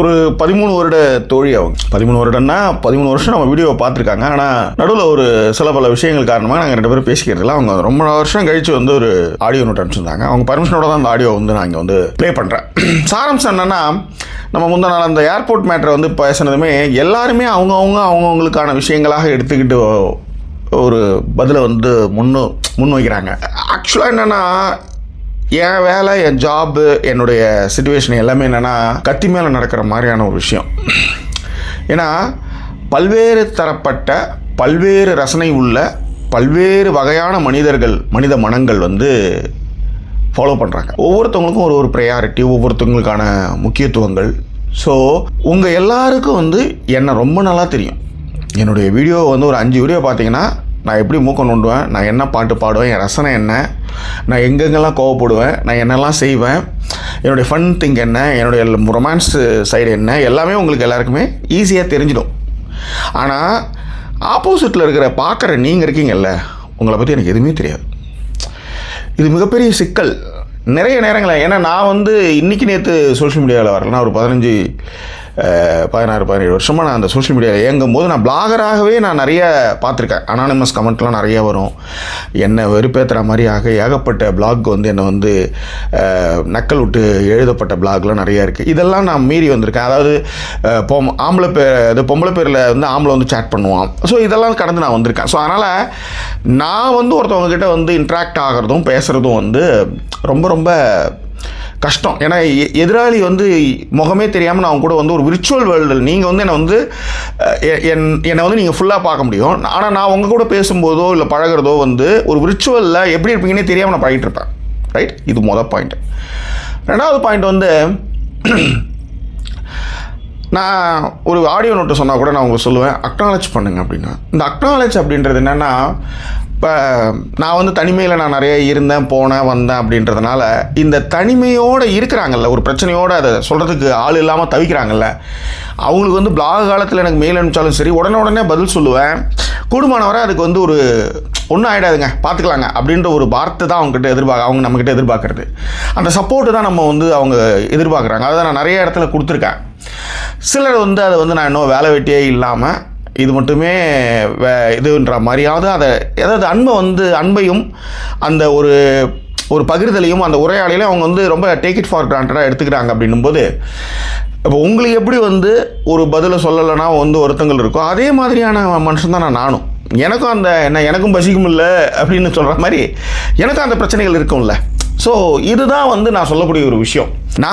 ஒரு பதிமூணு வருட தோழி அவங்க. பதிமூணு வருடம்னா பதிமூணு வருஷம் நம்ம வீடியோவை பார்த்துருக்காங்க. ஆனால் நடுவில் ஒரு சில பல விஷயங்கள் காரணமாக நாங்கள் ரெண்டு பேரும் பேசிக்கிறதுல அவங்க ரொம்ப வருஷம் கழித்து வந்து ஒரு ஆடியோ நோட் அனுப்பிச்சிருந்தாங்க. அவங்க பர்மிஷனோட தான் அந்த ஆடியோ வந்து நான் இங்கே வந்து ப்ளே பண்ணுறேன் சாரம்சம் என்னன்னா நம்ம முந்தின நாள் அந்த ஏர்போர்ட் மேட்ரை வந்து பேசினதுமே எல்லாருமே அவங்கவுங்க அவங்கவுங்களுக்கான விஷயங்களாக எடுத்துக்கிட்டு ஒரு பதிலை வந்து முன்னு முன் வைக்கிறாங்க ஆக்சுவலாக என்னென்னா என் வேலை என் ஜாப்பு என்னுடைய சுச்சுவேஷன் எல்லாமே என்னென்னா கத்தி மேலே நடக்கிற மாதிரியான ஒரு விஷயம். ஏன்னா பல்வேறு தரப்பட்ட பல்வேறு ரசனை உள்ள பல்வேறு வகையான மனிதர்கள் மனித மனங்கள் வந்து ஃபாலோ பண்ணுறாங்க ஒவ்வொருத்தவங்களுக்கும் ஒரு ஒரு ப்ரையாரிட்டி ஒவ்வொருத்தவங்களுக்கான முக்கியத்துவங்கள். ஸோ உங்கள் எல்லாருக்கும் வந்து என்னை ரொம்ப நல்லா தெரியும். என்னுடைய வீடியோ வந்து ஒரு அஞ்சு வீடியோ பார்த்தீங்கன்னா நான் எப்படி மூக்கம் நோண்டுவேன் நான் என்ன பாட்டு பாடுவேன் என் ரசனை என்ன நான் எங்கெங்கெல்லாம் கோவப்படுவேன் நான் என்னெல்லாம் செய்வேன் என்னுடைய ஃபன் திங் என்ன என்னுடைய ரொமான்ஸ் சைடு என்ன எல்லாமே உங்களுக்கு எல்லாருக்குமே ஈஸியாக தெரிஞ்சிடும். ஆனால் ஆப்போசிட்டில் இருக்கிற பார்க்குற நீங்கள் இருக்கீங்கல்ல உங்களை பற்றி எனக்கு எதுவுமே தெரியாது. இது மிகப்பெரிய சிக்கல். நிறைய நேரங்களில் ஏன்னா நான் வந்து இன்றைக்கி நேற்று சோஷியல் மீடியாவில் வரலாம் ஒரு பதினஞ்சு பதினாறு பதினேழு வருஷமாக நான் அந்த சோஷியல் மீடியாவில் இயங்கும் போது நான் பிளாகராகவே நான் நிறைய பார்த்துருக்கேன். அனானிமஸ் கமெண்ட்லாம் நிறைய வரும். என்னை வெறுப்பேற்றுற மாதிரி ஆக ஏகப்பட்ட பிளாக் வந்து என்னை வந்து நக்கல் விட்டு எழுதப்பட்ட பிளாக்லாம் நிறையா இருக்குது இதெல்லாம் நான் மீறி வந்திருக்கேன். அதாவது அஹ், பொம் ஆம்பளை பேர் அது பொம்பளை பேரில் வந்து ஆம்பளை வந்து சேட் பண்ணுவான். ஸோ இதெல்லாம் கடந்து நான் வந்திருக்கேன். ஸோ அதனால் நான் வந்து ஒருத்தவங்க கிட்ட வந்து இன்ட்ராக்ட் ஆகிறதும் பேசுகிறதும் வந்து ரொம்ப ரொம்ப கஷ்டம். ஏன்னா எ- எதிராளி வந்து முகமே தெரியாமல் நான் அவங்க கூட வந்து ஒரு விர்ச்சுவல் வேர்ல்டில் நீங்கள் வந்து என்னை வந்து என் என்னை வந்து நீங்கள் ஃபுல்லாக பார்க்க முடியும். ஆனால் நான் உங்கள் கூட பேசும்போதோ இல்லை பழகிறதோ வந்து ஒரு விர்ச்சுவலில் எப்படி இருப்பீங்கன்னே தெரியாமல் நான் பழகிட்டு இருப்பேன். ரைட் இது மொதல் பாயிண்ட் ரெண்டாவது பாயிண்ட் வந்து நான் ஒரு ஆடியோ நோட்டு சொன்னால் கூட நான் உங்களுக்கு சொல்லுவேன். அக்னாலஜ் பண்ணுங்க அப்படின்னா. இந்த அக்னாலஜ் அப்படின்றது என்னென்னா இப்போ நான் வந்து தனிமையில் நான் நிறைய இருந்தேன் போனேன் வந்தேன் அப்படின்றதுனால இந்த தனிமையோடு இருக்கிறாங்கல்ல ஒரு பிரச்சனையோடு அதை சொல்கிறதுக்கு ஆள் இல்லாமல் தவிக்கிறாங்கல்ல அவங்களுக்கு வந்து பிளாக் காலத்தில் எனக்கு மெயில் அனுப்பிச்சாலும் சரி உடனே உடனே பதில் சொல்லுவேன். கூடுமானவரை அதுக்கு வந்து ஒரு ஒன்றும் ஆகிடாதுங்க பார்த்துக்கலாங்க அப்படின்ற ஒரு வார்த்தை தான் அவங்ககிட்ட எதிர்பார்க்க அவங்க நம்மக்கிட்ட எதிர்பார்க்குறது. அந்த சப்போர்ட்டு தான் நம்ம வந்து அவங்க எதிர்பார்க்குறாங்க. அதை நான் நிறைய இடத்துல கொடுத்துருக்கேன். சிலர் வந்து அதை வந்து நான் இன்னும் வேலை வெட்டியே இல்லாமல் இது மட்டுமே வே இதுன்ற மாதிரியாவது அதை அதாவது அன்பை வந்து அன்பையும் அந்த ஒரு ஒரு பகிர்தலையும் அந்த உரையாடலையும் அவங்க வந்து ரொம்ப டேக் இட் ஃபார் கிராண்டடாக எடுத்துக்கிறாங்க அப்படின்னும் போது இப்போ உங்களுக்கு எப்படி வந்து ஒரு பதிலை சொல்லலைன்னா வந்து ஒருத்தங்கள் இருக்கோ அதே மாதிரியான மனுஷன் தான் நான் நானும். எனக்கும் அந்த என்ன எனக்கும் பசிக்கும் இல்லை அப்படின்னு சொல்கிற மாதிரி எனக்கும் அந்த பிரச்சனைகள் இருக்கும்ல. ஸோ இதுதான் வந்து நான் சொல்லக்கூடிய ஒரு விஷயம். நான்